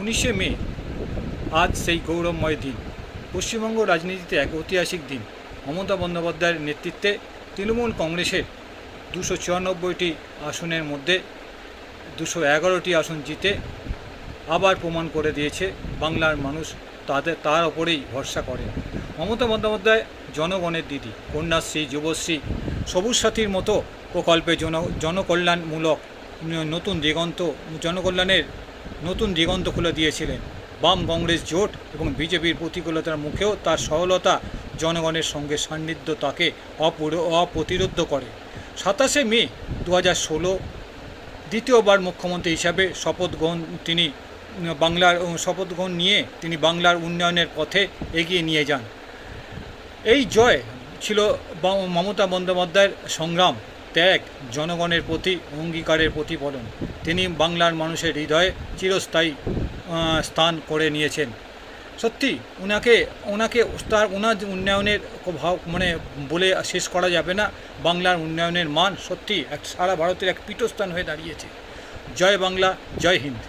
উনিশে মে, আজ সেই গৌরবময় দিন। পশ্চিমবঙ্গ রাজনীতিতে এক ঐতিহাসিক দিন। মমতা বন্দ্যোপাধ্যায়ের নেতৃত্বে তৃণমূল কংগ্রেসের দুশো চুরানব্বইটি আসনের মধ্যে দুশো এগারোটি আসন জিতে আবার প্রমাণ করে দিয়েছে বাংলার মানুষ তাদের, তার ওপরেই ভরসা করে। মমতা বন্দ্যোপাধ্যায় জনগণের দিদি, কন্যাশ্রী, যুবশ্রী, সবুজ সাথীর মতো প্রকল্পে জন, জনকল্যাণমূলক নতুন দিগন্ত, জনকল্যাণের নতুন দিগন্ত খুলে দিয়েছিলেন। বাম কংগ্রেস জোট এবং বিজেপির প্রতিকূলতার মুখেও তার সহলতা জনগণের সঙ্গে সান্নিধ্য তাকে অপুর- অপ্রতিরোধ করে। সাতাশে মে দু হাজার ষোলো দ্বিতীয়বার মুখ্যমন্ত্রী হিসাবে শপথ গ্রহণ তিনি বাংলার, শপথ গ্রহণ নিয়ে তিনি বাংলার উন্নয়নের পথে এগিয়ে নিয়ে যান। এই জয় ছিল মমতা বন্দ্যোপাধ্যায়ের সংগ্রাম। ত্যাগ জনগণের প্রতি, অঙ্গীকারের প্রতিফলন। তিনি বাংলার মানুষের হৃদয়ে চিরস্থায়ী স্থান করে নিয়েছেন। সত্যি ওনাকে ওনাকে তার ওনার উন্নয়নের মানে বলে শেষ করা যাবে না। বাংলার উন্নয়নের মান সত্যি এক সারা ভারতের এক পীঠস্থান হয়ে দাঁড়িয়েছে। জয় বাংলা, জয় হিন্দ।